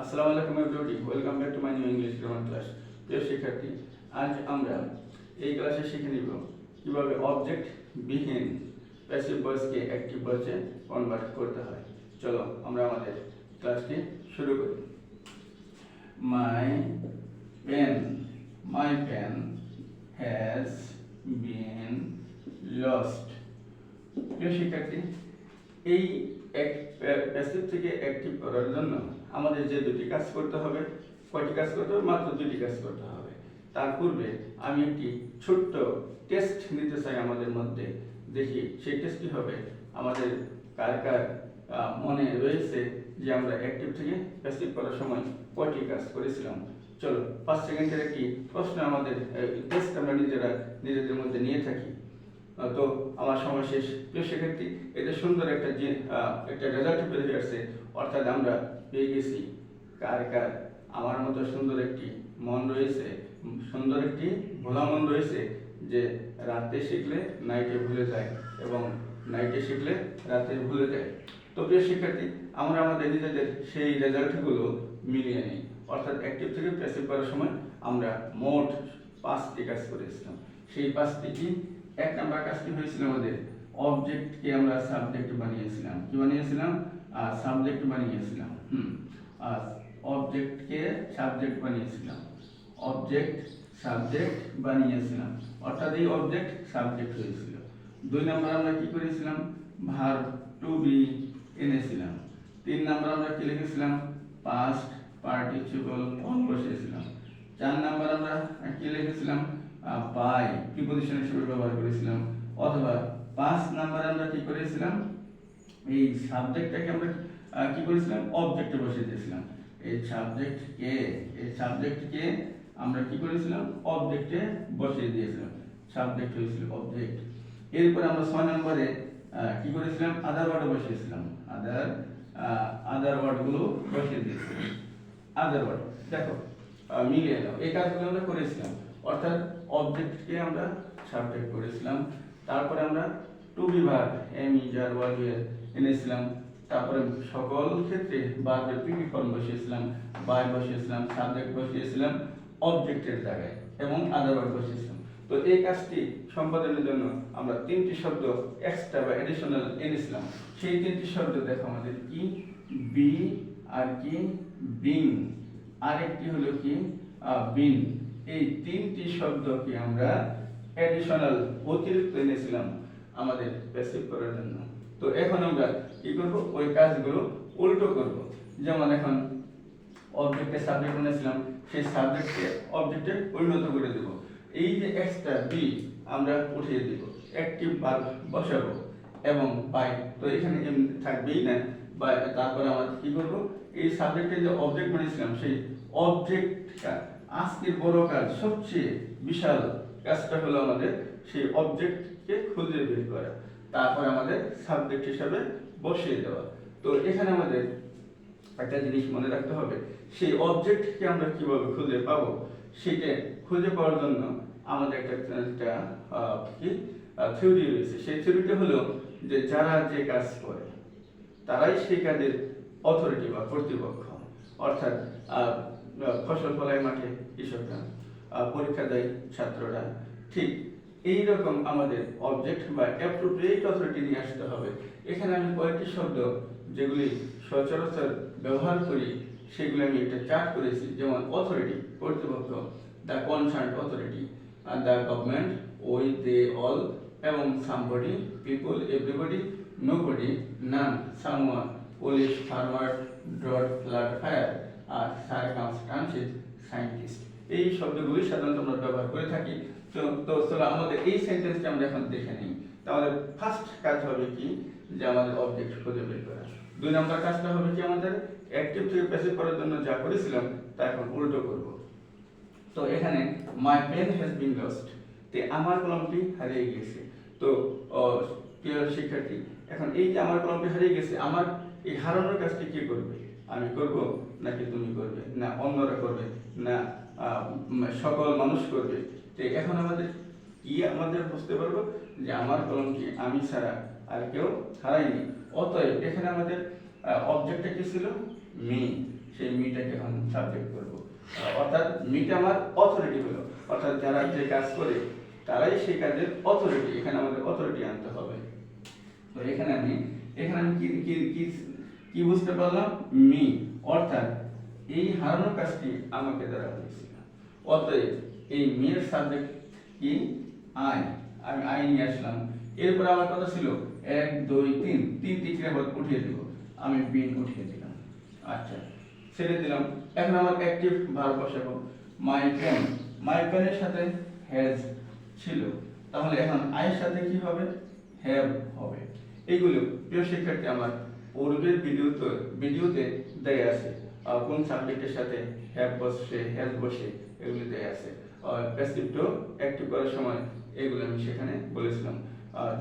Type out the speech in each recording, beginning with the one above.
আসসালামু আলাইকুম everybody welcome back to my new English grammar class প্রিয় শিক্ষার্থী, আজ আমরা এই ক্লাসে শিখে নিব কীভাবে অবজেক্ট বিহীন প্যাসিভ ভয়েসকে অ্যাক্টিভ ভয়েসে কনভার্ট করতে হয়। চলো আমরা আমাদের ক্লাসটি শুরু করি। My pen my pen has been lost প্রিয় শিক্ষার্থী, এই এক প্যাসিভ থেকে অ্যাক্টিভ করার জন্য আমাদের যে দুটি কাজ করতে হবে, কয়টি কাজ করতে হবে? মাত্র দুটি কাজ করতে হবে। তার পূর্বে আমি একটি ছোট্ট টেস্ট নিতে চাই আমাদের মধ্যে। দেখি সেই টেস্টটি হবে আমাদের কার কার মনে রয়েছে যে আমরা অ্যাক্টিভ থেকে প্যাসিভ করার সময় কয়টি কাজ করেছিলাম? চলো পাঁচ সেকেন্ডের একটি প্রশ্ন আমাদের টেস্ট আমরা নিজেরা, নিজেদের মধ্যে নিয়ে থাকি। তো আমার সময় শেষ। প্রিয় শিক্ষার্থী, এটা সুন্দর একটা যে একটা রেজাল্ট বেরিয়ে আসছে, অর্থাৎ আমরা পেয়ে গেছি। কার কার? আমার মতো সুন্দর একটি মন রয়েছে, সুন্দর একটি ভোলা মন রয়েছে, যে রাতে শিখলে নাইটে ভুলে যায় এবং নাইটে শিখলে রাতে ভুলে যায়। তো প্রিয় শিক্ষার্থী, আমরা আমাদের নিজেদের সেই রেজাল্টগুলো মিলিয়ে নিই। অর্থাৎ অ্যাক্টিভ থেকে প্যাসিভ করার সময় আমরা মোট পাঁচটি কাজ করেছিলাম। সেই পাঁচটি কি? এক নাম্বার কাজটি হয়েছিল আমাদের অবজেক্টকে আমরা সাবজেক্ট বানিয়েছিলাম। কি বানিয়েছিলাম? সাবজেক্ট বানিয়েছিলাম। হুম অবজেক্টকে সাবজেক্ট বানিয়েছিলাম। অবজেক্ট সাবজেক্ট বানিয়েছিলাম। অর্থাৎ এই অবজেক্ট সাবজেক্ট হয়েছিল। দুই নাম্বার আমরা কি করেছিলাম? ভার টু বি এনেছিলাম। তিন নাম্বার আমরা কি লিখেছিলাম? পাস্ট পার্টিসিপল ফর্ম বসিয়েছিলাম চার নাম্বার আমরা কি লিখেছিলাম? বাই প্রিপোজিশন হিসেবে ব্যবহার করেছিলাম? অথবা পাঁচ নাম্বার আমরা কি করেছিলাম? এই সাবজেক্টটাকে আমরা কি করেছিলাম? অবজেক্টে বসিয়ে দিয়েছিলাম। এই সাবজেক্টকে এই সাবজেক্টকে আমরা কি করেছিলাম? অবজেক্টে বসিয়ে দিয়েছিলাম। সাবজেক্ট হয়েছিল অবজেক্ট এরপর আমরা ছয় নম্বরে কি করেছিলাম? আদার ওয়ার্ড বসিয়েছিলাম। আদার আদার ওয়ার্ডগুলো বসিয়ে দিয়েছিলাম। আদার ওয়ার্ড দেখো মিলিয়ে নাও এই কাজগুলো আমরা করেছিলাম। অর্থাৎ অবজেক্টকে আমরা সাবজেক্ট করেছিলাম। তারপরে আমরা to be verb am is are was এনেছিলাম। তারপরে সকল ক্ষেত্রে বার্বের পিপি ফর্ম বসিয়েছিলাম বাই বসিয়েছিলাম সাবজেক্ট বসিয়েছিলাম অবজেক্টের জায়গায় এবং আদার ওয়ার্ড বসিয়েছিলাম। তো এই কাজটি সম্পাদনের জন্য আমরা তিনটি শব্দ এক্সট্রা বা এডিশনাল এনেছিলাম। সেই তিনটি শব্দ দেখো আমাদের কি বি আর কি বিং আরেকটি হলো কি? বিন। এই তিনটি শব্দকে আমরা অ্যাডিশনাল অতিরিক্ত এনেছিলাম আমাদের প্যাসিভ করার জন্য। তো এখন আমরা কি করব? ওই কাজগুলো উল্টো করব। যেমন এখন অবজেক্টে সাবজেক্ট বানিয়েছিলাম সেই সাবজেক্টকে অবজেক্টে পরিণত করে দেব। এই যে এক্সট্রা বি আমরা উঠিয়ে দেব। অ্যাক্টিভ ভার্ব বসাবো এবং বাই তো এখানে থাকবেই না। বা তারপরে আমরা কি করব? এই সাবজেক্টে যে অবজেক্ট বানিয়েছিলাম সেই অবজেক্টটা আজকের বড় কাজ, সবচেয়ে বিশাল কাজটা হলো আমাদের সেই অবজেক্টকে খুঁজে বের করা, তারপর আমাদের সাবজেক্ট হিসাবে বসিয়ে দেওয়া। তো এখানে আমাদের একটা জিনিস মনে রাখতে হবে, সেই অবজেক্টকে আমরা কীভাবে খুঁজে পাবো, সেটা খুঁজে পাওয়ার জন্য আমাদের একটা একটা কি থিওরি রয়েছে। সেই থিওরিটা হলো যে যারা যে কাজ করে, তারাই সেই কাজের অথরিটি বা কর্তৃপক্ষ, অর্থাৎ ফসল ফলায় মাঠে কৃষকরা পরীক্ষা দেয় ছাত্ররা। ঠিক এই রকম আমাদের অবজেক্ট বা অ্যাপ্রোপ্রিয়েট অথরিটি নিয়ে আসতে হবে। এখানে আমি কয়েকটি শব্দ যেগুলি সচরাচর ব্যবহার করি, সেগুলি আমি একটা চার্ট করেছি, যেমন অথরিটি কর্তৃপক্ষ the concern authority the government we, they, all, এবং somebody people everybody nobody none someone police farmer dot flood fire আর সার্কামস্টান্সেস সায়েন্টিস্ট এই শব্দগুলি সাধারণত আমরা ব্যবহার করে থাকি। তো আমাদের এই সেন্টেন্সটা আমরা এখন দেখে নিই। তাহলে ফার্স্ট কাজ হবে কি? যে আমাদের অবজেক্ট খুঁজে বের করা। দুই নম্বর কাজটা হবে কি আমাদের? অ্যাক্টিভ থেকে প্যাসিভ করার জন্য যা করেছিলাম, তা এখন উল্টো করব। তো এখানে my pen has been lost তে আমার কলমটি হারিয়ে গেছে। তো প্রিয় শিক্ষার্থী, এখন এই যে আমার কলমটি হারিয়ে গেছে, আমার এই হারানোর কাজটি কে করবে? আমি করব নাকি তুমি করবে? না, অন্যরা করবে? না সকল মানুষ করবে? তো এখন আমাদের কি আমাদের বুঝতে পারব? যে আমার কলমটি আমি ছাড়া আর কেউ হারাইনি অতএব এখানে আমাদের অবজেক্টটা কি ছিল? মি সেই মিটাকে এখন সাবজেক্ট করব। অর্থাৎ মিটা আমার অথরিটি হলো। অর্থাৎ যারা যে কাজ করে, তারাই সেই কাজের অথরিটি এখানে আমাদের অথরিটি আনতে হবে। তো এখানে আমি এখানে আমি কি কি কি কি বুঝতে পারলাম? মি। অর্থাৎ এই হারানোর কাজটি আমাকে দ্বারা হয়েছিল অতএব এই মেয়ের সাবজেক্ট কি? আই। আমি আই নিয়ে আসলাম। এরপর আমার কথা ছিল এক, দুই, তিন। তিন তিনটি ক্রিয়াপদ উঠিয়ে দেব। আমি বিন উঠিয়ে দিলাম। আচ্ছা ছেড়ে দিলাম। এখন আমার অ্যাক্টিভ ভার বসাবো। মাই পেন মাই পেনের সাথে হ্যাজ ছিল। তাহলে এখন আয়ের সাথে কি হবে? হ্যাভ হবে। এইগুলো প্রিয় শিক্ষার্থী, আমার পূর্বের ভিডিওতে ভিডিওতে দেয়া আছে। কোন সাবজেক্টের সাথে হ্যাভ বসে হ্যাজ বসে এগুলি দেয়া আছে। প্যাসিভটো অ্যাক্টিভ করার সময় এগুলো আমি সেখানে বলেছিলাম। আর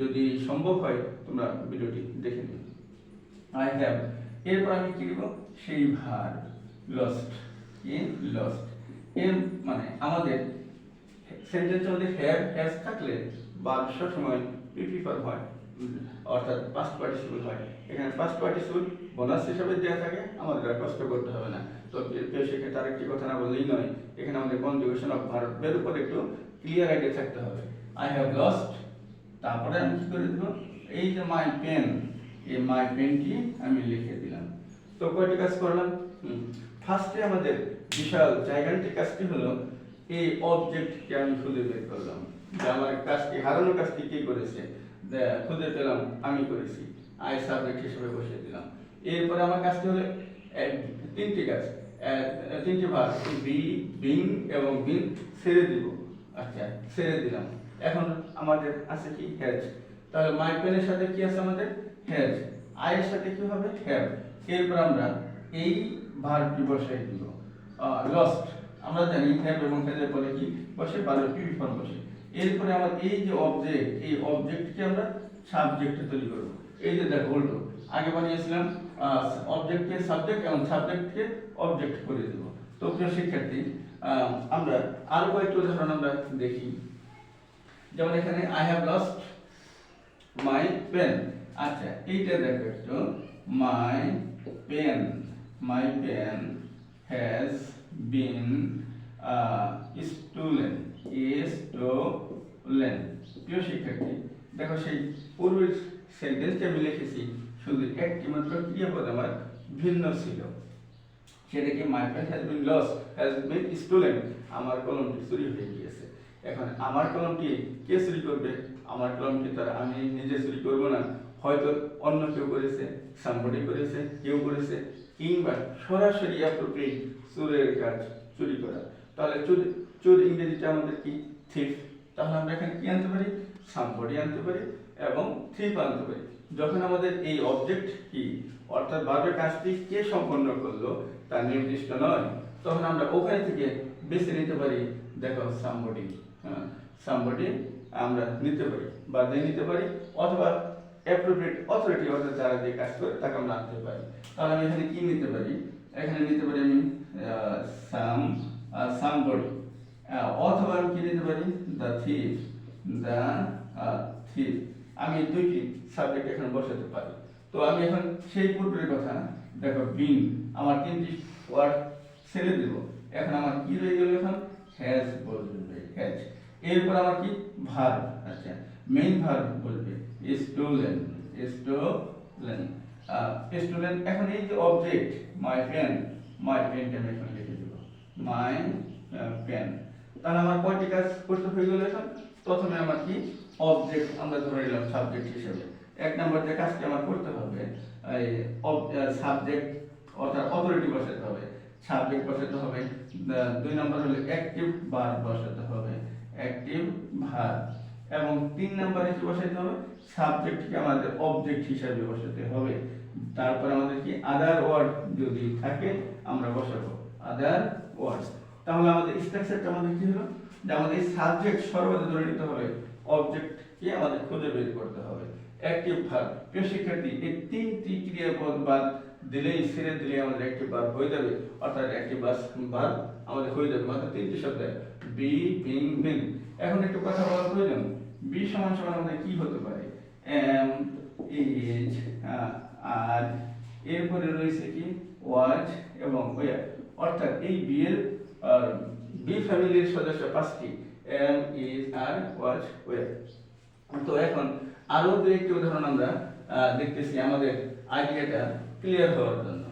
যদি সম্ভব হয়, তোমরা ভিডিওটি দেখে নিও। আই হ্যাভ এরপর আমি কি দিব সেই ভার লস্ট ইন লস্ট এর মানে আমাদের সেন্টেন্সের মধ্যে হ্যাভ হ্যাজ থাকলে বা সময় পিপি ফর হয়। অর্থাৎ পাস্ট পার্টিসিপল হয়। এখানে পাস্ট পার্টিসিপল বোনাস হিসাবে দেওয়া থাকে, আমাদের আর কষ্ট করতে হবে না। তো সেক্ষেত্রে আরেকটি কথা না বললেই নয়, এখানে আমাদের কনজুগেশন অফ ভার্বের উপর একটু ক্লিয়ার আইডিয়া থাকতে হবে। আই হ্যাভ লস্ট তারপরে আমি কি করে দেবো? এই যে মাই পেন এই মাই পেনটি আমি লিখে দিলাম। তো কয়টি কাজ করলাম? ফার্স্টে আমাদের বিশাল জায়গান্তিক কাজটি হলো, এই অবজেক্টকে আমি খুঁজে বের করলাম। যে আমার কাজটি হারানোর কাজটি কে করেছে? খুঁজে পেলাম, আমি করেছি। আই সাবজেক্ট হিসেবে বসিয়ে দিলাম। এরপরে আমার কাজটি হলো তিনটি কাজ। তিনটি ভাগ, বি বিং এবং বিন ছেড়ে দিব। আচ্ছা ছেড়ে দিলাম। এখন আমাদের আছে কি? হ্যাজ তাহলে মাই পেনের সাথে কি আছে আমাদের? হ্যাজ আয়ের সাথে কি হবে? হ্যাভ এরপর আমরা এই ভার্বটি বসাই দিব। লস্ট আমরা জানি হ্যাভ এবং হ্যাজের পরে কি? বসে ভার্বের পিভি ফর্ম বসে। এরপরে আমার এই যে অবজেক্ট এই অবজেক্টকে আমরা সাবজেক্টে তৈরি করব। এই যে দেখো, উল্টো। আগে বানিয়েছিলাম অবজেক্টকে সাবজেক্ট এবং সাবজেক্টকে অবজেক্ট করে দেব। তো প্রিয় শিক্ষার্থী আমরা আরও কয়েকটি উদাহরণ আমরা দেখি। যেমন এখানে I have lost my pen আচ্ছা এইটা দেখো একটু। My pen my pen has been stolen stolen প্রিয় শিক্ষার্থী, দেখো সেই পূর্বের সেন্টেন্সটি আমি লিখেছি, শুধু একটি মাত্র ক্রিয়াপদ আমার ভিন্ন ছিল। সেটা কি my pen has been loss has been stolen আমার কলমটি চুরি হয়ে গিয়েছে। এখন আমার কলমটি কে চুরি করবে? আমার কলমটি তার আমি নিজে চুরি করব না। হয়তো অন্য কেউ করেছে সাম্বডি করেছে, কেউ করেছে, কিংবা সরাসরি অ্যাপ্রোপ্রিয়েট চোরের কাজ চুরি করা। তাহলে চোর চোর ইংরেজিটা আমাদের কি? থিফ তাহলে আমরা এখানে কি আনতে পারি? সাম্বডি আনতে পারি এবং থিপ আনতে পারি। যখন আমাদের এই অবজেক্ট কি, অর্থাৎ ভাবের কাজটি কে সম্পন্ন করল, তা নির্দিষ্ট নয়। তখন আমরা ওখানে থেকে বেছে নিতে পারি, দেখো সাম্বডি সাম্বডি আমরা নিতে পারি, বা দিয়ে নিতে পারি, অথবা অ্যাপ্রোপ্রিয়েট অথরিটি অর্থাৎ যারা যে কাজ করে, তাকে আমরা আনতে পারি। তাহলে আমি এখানে কি নিতে পারি? এখানে নিতে পারি আমি সাম সামবডি অথবা আমি কি নিতে পারি? দ্য থিফ দ্য থিফ আমি দুইটি সাবজেক্ট এখন বসাতে পারি। তো আমি এখন সেই পূর্বের কথা, দেখো বিন আমার তিনটি ওয়ার্ড ছেড়ে দেব। এখন আমার কি রয়ে গেল এখন? হ্যাজ বলবে হ্যাজ এরপর আমার কি? ভার আচ্ছা। মেইন ভার বলবে স্টোলেন স্টোলেন স্টুডেন্ট এখন এই যে অবজেক্ট মাই পেন মাই পেনটা আমি এখন লিখে দেবো। মাই পেন তাহলে আমার কয়টি কাজ করতে হয়ে গেল এখন? প্রথমে আমার কি? অবজেক্ট আমরা ধরে নিলাম সাবজেক্ট হিসেবে। এক নম্বর যে কাজটি আমার করতে হবে, এই সাবজেক্ট অর্থাৎ অথরিটি বসাতে হবে। সাবজেক্ট বসাতে হবে দুই নম্বর হলো অ্যাক্টিভ ভার্ব বসাতে হবে। অ্যাক্টিভ ভার্ব এবং তিন নম্বরে কি বসাতে হবে? সাবজেক্টকে আমাদের অবজেক্ট হিসাবে বসাতে হবে। তারপর আমাদের কি? আদার ওয়ার্ড যদি থাকে, আমরা বসাবো। আদার ওয়ার্ডস তাহলে আমাদের স্ট্রাকচারটা আমাদের কি হলো? যে আমাদের সাবজেক্ট সর্বদা ধরে নিতে হবে অবজেক্টকে আমাদের খুঁজে বের করতে হবে। অ্যাক্টিভ ভার্ব প্রিয় শিক্ষার্থী, এই তিনটি ক্রিয়াপদ বা দিলেই ছেড়ে দিলে আমাদের একটি বার হয়ে যাবে। অর্থাৎ বাস বার আমাদের হয়ে যাবে। মাত্র তিনটি শব্দে বি বিং বিন এখন একটু কথা বলা প্রয়োজন। বি সমান সমান আমাদের কি হতে পারে? এম ইজ আর এরপরে রয়েছে কি? ওয়াজ এবং ওয়ার অর্থাৎ এই বি এর বি ফ্যামিলির সদস্য পাঁচটি am is are was were তো এখন আরও দু একটি উদাহরণ আমরা দেখতেছি আমাদের আইডিয়াটা ক্লিয়ার হওয়ার জন্য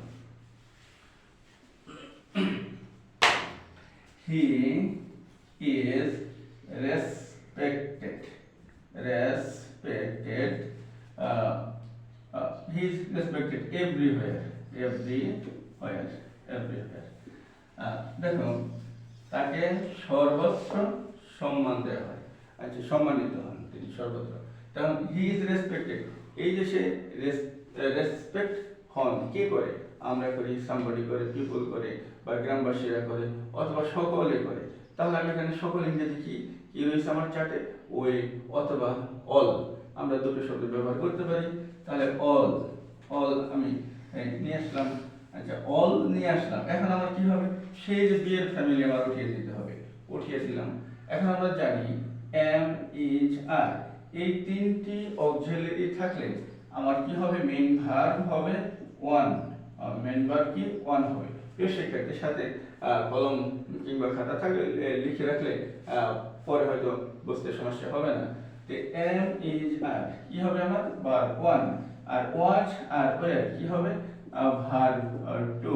he is respected respected uh, uh, he is respected everywhere uh, দেখো তাকে সর্বত্র সম্মান দেওয়া হয়। আচ্ছা সম্মানিত হন তিনি সর্বত্র। কারণ হি ইজ রেসপেক্টেড এই যে সে রেসপেক্ট হন কে করে? আমরা করি সাম্বডি করে পিপল করে বা গ্রামবাসীরা করে অথবা সকলে করে। তাহলে আমি এখানে সকল ইংরেজি কি? কি রয়েছে আমার চার্টে ওই অথবা অল। আমরা দুটো শব্দ ব্যবহার করতে পারি। তাহলে অল অল আমি নিয়ে আসলাম। আচ্ছা অল নিয়ে আসলাম। এখন আমার কি হবে? সেই যে বিয়ের ফ্যামিলি আমার উঠিয়ে দিতে হবে উঠিয়ে দিলাম এখন আমরা জানি এম ইজ আর এই তিনটি অক্সিলারি থাকলে আমার কি হবে? মেইন ভার্ব হবে ওয়ান মেইন ভার্ব কি? ওয়ান হবে। প্রিয় শিক্ষার্থীর সাথে কলম কিংবা খাতা থাকলে লিখে রাখলে পরে হয়তো বুঝতে সমস্যা হবে না। তো এম ইজ আর কি হবে আমার? ভার্ব ওয়ান আর ওয়াচ আর ওয়ার কি হবে? ভার্ব টু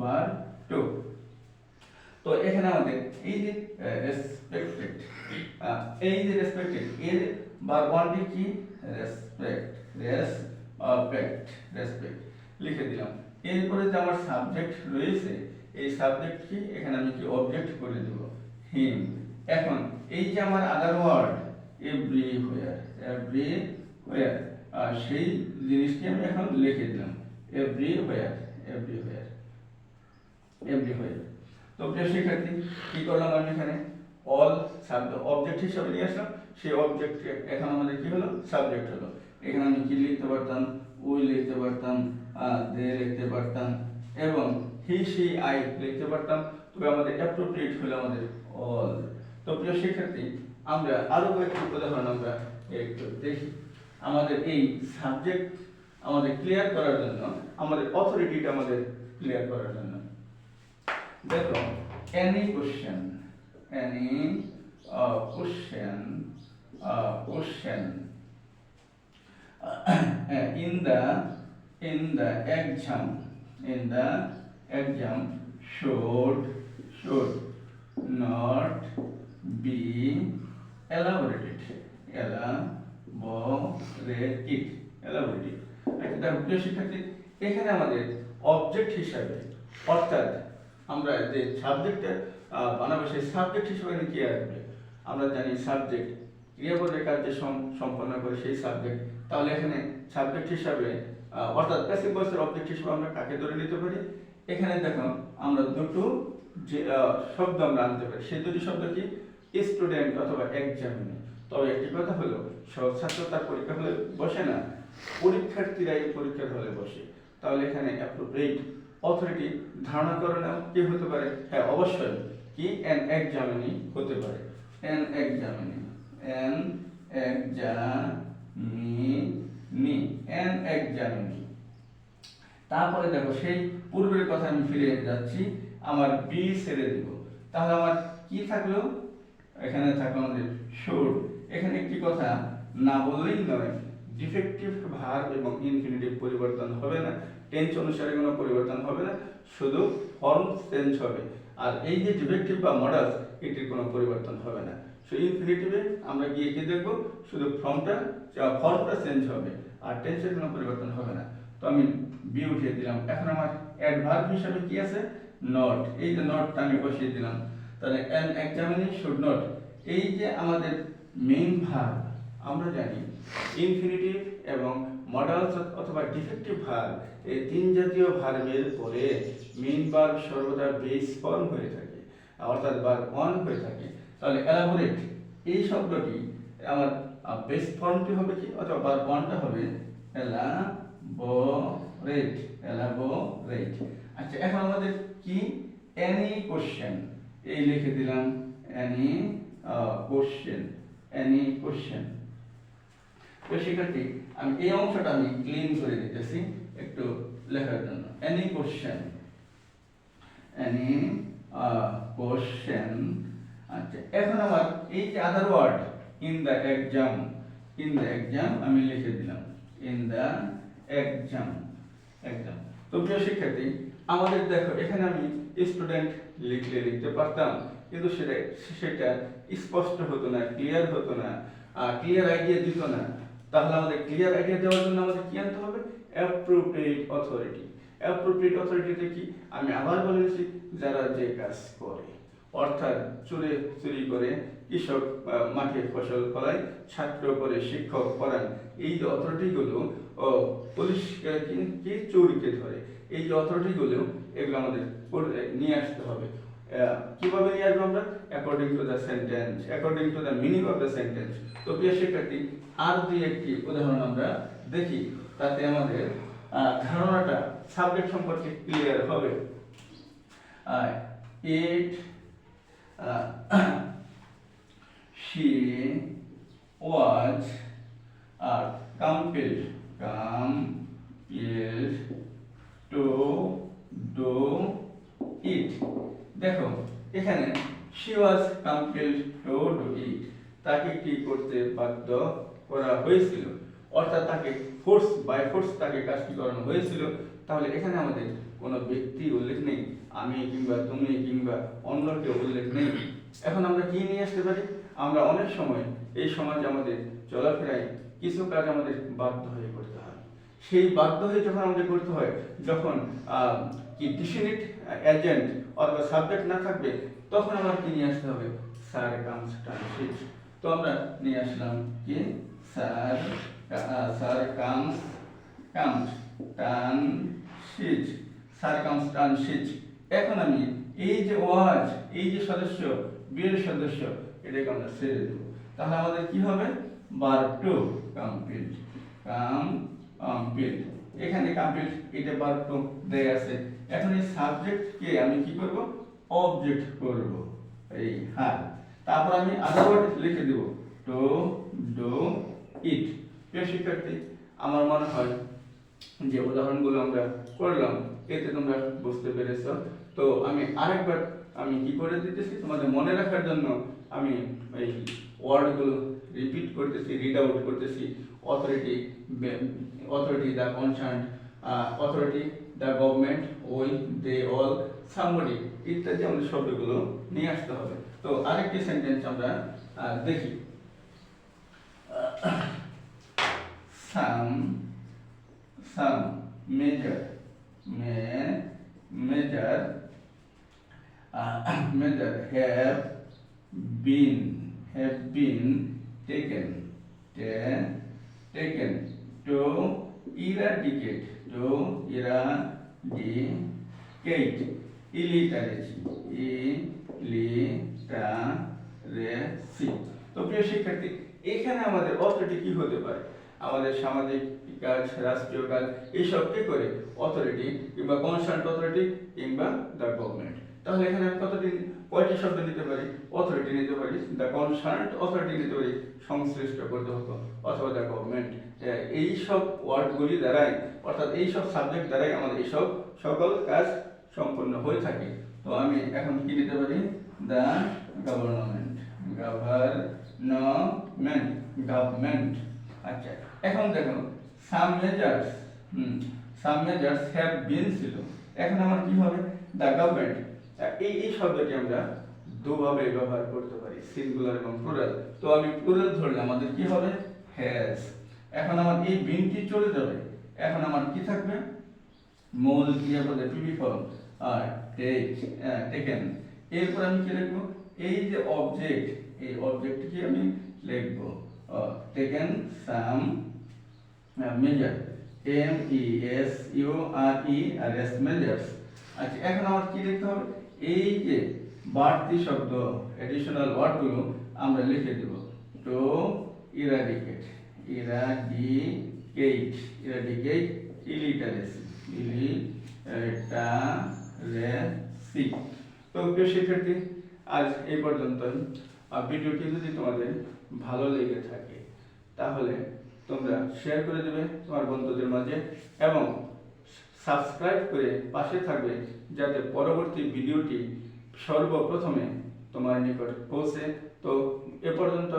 ভার্ব টু তো এখানে আমাদের এই যে রেসপেক্টেড এই যে রেসপেক্টেড এর বা ওয়ানটি কি? রেসপেক্ট রেস রেসপেক্ট রেসপেক্ট লিখে দিলাম। এরপরে যে আমার সাবজেক্ট রয়েছে, এই সাবজেক্ট কি? এখানে আমি কি অবজেক্ট করে দেব? হিম এখন, এই যে আমার other word everywhere everywhere সেই জিনিসটি আমি এখন লিখে দিলাম। Everywhere everywhere everywhere তো প্রিয় শিক্ষার্থী, কি করলাম আমি এখানে? অল সাবজেক্ট অবজেক্ট হিসাবে নিয়ে আসলাম। সেই অবজেক্ট এখন আমাদের কি হলো? সাবজেক্ট হলো। এখানে আমি কি লিখতে পারতাম? উই লিখতে পারতাম দে লিখতে পারতাম, এবং হি, সি, আই লিখতে পারতাম। তবে আমাদের অ্যাপ্রোপ্রিয়েট হলো আমাদের অল তো প্রিয় শিক্ষার্থী, আমরা আরও কয়েকটি উদাহরণ আমরা একটু দেখি। আমাদের এই সাবজেক্ট আমাদের ক্লিয়ার করার জন্য, আমাদের অথরিটিটা আমাদের ক্লিয়ার করার জন্য। দেখো uh, question uh, question uh, in the in the exam in the exam should should not be elaborated elaborated elaborated আচ্ছা প্রিয় শিক্ষার্থী এখানে আমাদের অবজেক্ট হিসাবে অর্থাৎ আমরা যে সাবজেক্টটা বানাবো সেই সাবজেক্ট হিসেবে কি আসবে আমরা জানি সাবজেক্ট ক্রিয়াপদের কাজ যে সম- সম্পন্ন করে সেই সাবজেক্ট তাহলে এখানে সাবজেক্ট হিসাবে অর্থাৎ প্যাসিভ ভয়েসের অবজেক্ট হিসেবে আমরা কাকে ধরে নিতে পারি? এখানে দেখো, আমরা দুটো যে শব্দ আমরা আনতে পারি। সেই দুটি শব্দ কি? স্টুডেন্ট অথবা এক্সামিনি তবে একটি কথা হলো সব ছাত্র তার পরীক্ষা হলে বসে না। পরীক্ষার্থীরা এই পরীক্ষার হলে বসে। তাহলে এখানে অ্যাপ্রোপ্রিয়েট অথরিটি ধারণা করে নাও কি হতে পারে? হ্যাঁ অবশ্যই কি? এন এক্সামিনি হতে পারে। An examinee an examinee an examinee তারপরে দেখো, সেই পূর্বের কথা আমি ফিরে যাচ্ছি, আমার বি ছেড়ে দিব। তাহলে আমার কি থাকল? এখানে থাকল আমাদের শুড এখানে একটি কথা না বললেই নয় ডিফেক্টিভ ভার্ব এবং ইনফিনিটিভ পরিবর্তন হবে না। টেন্স অনুসারে কোনো পরিবর্তন হবে না, শুধু ফর্ম চেঞ্জ হবে। আর এই যে ডিফেক্টিভ বা মডেল এটির কোনো পরিবর্তন হবে না। সো ইনফিনিটিভে আমরা গিয়ে কি দেখব? শুধু ফর্মটা ফর্মটা চেঞ্জ হবে, আর টেন্সের কোনো পরিবর্তন হবে না। তো আমি বি উঠিয়ে দিলাম। এখন আমার অ্যাডভার্ব হিসাবে কি আছে? নট এই যে নটটা আমি বসিয়ে দিলাম। তাহলে অ্যান এক্সামিনি শুড নট এই যে আমাদের মেইন ভার্ব আমরা জানি ইনফিনিটিভ এবং মডালস অথবা ডিফেক্টিভ ভার্ব এই তিন জাতীয় ভার্বের পরে মেইন ভার্ব সর্বদা বেস ফর্ম হয়ে থাকে, অর্থাৎ ভার্ব অন হয়ে থাকে। তাহলে এলাবোরেট এই শব্দটি আমার বেস ফর্মটি হবে কি, অথবা ভার্ব অনটা হবে এলা ব রেট এলাবোরেট আচ্ছা এখন আমাদের কি? এনি কোশ্চেন এই লিখে দিলাম এনি কোশ্চেন এনি কোশ্চেন তো শিক্ষার্থী আমি এই অংশটা আমি ক্লিন করে দিতেছি, একটু লেখার জন্য। এনি কোশ্চেন এনি কোশ্চেন আচ্ছা এখন আমার এই যে other word in the exam in the exam আমি লিখে দিলাম। ইন দ্য এক্সাম এক্সাম তো প্রিয় শিক্ষার্থী, আমাদের দেখো, এখানে আমি স্টুডেন্ট লিখলে লিখতে পারতাম, কিন্তু সেটা সেটা স্পষ্ট হতো না ক্লিয়ার হতো না ক্লিয়ার আইডিয়া দিত না। তাহলে আমাদের ক্লিয়ার আইডিয়া দেওয়ার জন্য আমাদের কি আনতে হবে? অ্যাপ্রোপ্রিয়েট অথরিটি অ্যাপ্রোপ্রিয়েট অথরিটিতে কি? আমি আবার বলেছি যারা যে কাজ করে, অর্থাৎ চুরে চুরি করে, কৃষক মাঠে ফসল ফলায়, ছাত্র করে, শিক্ষক পড়ান, এই যে অথরিটিগুলো পুলিশ কি- চোরকে ধরে, এই যে অথরিটিগুলো এগুলো আমাদের নিয়ে আসতে হবে। কীভাবে নিয়ে আসব আমরা? According to the sentence according to the meaning of the sentence তো প্রিয় শিক্ষার্থী আর দুই একটি উদাহরণ আমরা দেখি তাতে আমাদের ধারণাটা সাবজেক্ট সম্পর্কে ক্লিয়ার হবে। ইট she was uh, compelled compelled to do it. দেখো, এখানে she was compelled to it. তাকে কি করতে বাধ্য করা হয়েছিল? অর্থাৎ তাকে ফোর্স বাই ফোর্স তাকে কাজটি করানো হয়েছিল। তাহলে এখানে আমাদের কোনো ব্যক্তি উল্লেখ নেই, আমি কিংবা তুমি কিংবা অন্য কেউ উল্লেখ নেই। এখন আমরা কি নিয়ে আসতে পারি? আমরা অনেক সময় এই সমাজে আমাদের চলাফেরায় কিছু কাজ আমাদের বাধ্য হয়ে করতে হয়। সেই বাধ্য হয়ে যখন আমাদের করতে হয়, যখন কি ডিফিনিট এজেন্ট অথবা সাবজেক্ট না থাকবে, তখন আমার কি নিয়ে আসতে হবে? স্যার কামস ট্রান্সিট তো আমরা নিয়ে আসলাম কি? Sir sir comes sir comes transit এখন আমি এই যে ওয়াজ, এই যে সদস্য বীর সদস্য, এটাকে আমরা ছেড়ে দেবো। তাহলে আমাদের কি হবে? বার টু কমপ্লিট কাম কমপ্লিট এখানে কমপ্লিট এটা বার টু দেয়া আছে। এখন এই সাবজেক্টকে আমি কি করব? অবজেক্ট করব। এই হ্যাঁ। তারপর আমি আদার ওয়ার্ড লিখে দেব। টু ডু ইট প্রিয় শিক্ষার্থী, আমার মনে হয় যে উদাহরণগুলো আমরা করলাম, এতে তোমরা বুঝতে পেরেছ। তো আমি আরেকবার আমি কি করে দিতেছি? তোমাদের মনে রাখার জন্য আমি এই ওয়ার্ডগুলো রিপিট করতেছি রিড আউট করতেছি। Authority authority the concern authority the government ওই দে অল সামবডি ইত্যাদি আমাদের শব্দগুলো নিয়ে আসতে হবে তো আরেকটি সেন্টেন্স আমরা দেখি some some measure may measure uh, measure have been have been taken ta- taken to eradicate to eradicate illiteracy illiteracy তো প্রিয় শিক্ষার্থী, এখানে আমাদের অথরিটি কি হতে পারে? আমাদের সামাজিক কাজ, রাষ্ট্রীয় কাজ, এইসব কে করে? অথরিটি কিংবা কনসার্ট অথরিটি কিংবা দ্য গভর্নমেন্ট তাহলে এখানে আমি কতটি কয়টি শব্দ নিতে পারি? অথরিটি নিতে পারি দ্য কনসার্ট অথরিটি নিতে পারি, সংশ্লিষ্ট কর্তৃপক্ষ অথবা দ্য গভর্নমেন্ট এই সব ওয়ার্ডগুলি দ্বারাই, অর্থাৎ এই সব সাবজেক্ট দ্বারাই আমাদের এইসব সকল কাজ সম্পন্ন হয়ে থাকে। তো আমি এখন কি নিতে পারি? দ্য গভর্নমেন্ট গভর্নমেন্ট গভর্নমেন্ট আচ্ছা এখন দেখো some measures hmm some measures have been ছিল। এখন আমার কি হবে? দ্য গভর্নমেন্ট এই এই শব্দটি আমরা দুভাবে ব্যবহার করতে পারি সিঙ্গুলার এবং প্লুরাল তো আমি প্লুরাল ধরলে আমাদের কি হবে? হ্যাজ এখন আমার এই বিনটি চলে যাবে, এখন আমার কি থাকবে? মূল ক্রিয়াপদে টুবি ফর্ম আর টেক টেকেন। এরপর আমি কি লিখব? এই যে অবজেক্ট এই অবজেক্টকে আমি লিখব? Taken some measure M E S U R E R S measures আচ্ছা এখন আমার কি লিখতে হবে? এই যে বাড়তি শব্দ এডিশনাল ওয়ার্ডগুলো আমরা লিখে দেব। To eradicate eradicate eradicate illiteracy literacy তো প্রিয় শিক্ষার্থী, আজ এই পর্যন্ত ভিডিওটি যদি তোমাদের ভালো লেগে থাকে, তাহলে তোমরা শেয়ার করে দেবে তোমার বন্ধুদের মাঝে এবং সাবস্ক্রাইব করে পাশে থাকবে, যাতে পরবর্তী ভিডিওটি সর্বপ্রথমে তোমার নিকট পৌঁছে। তো এ পর্যন্ত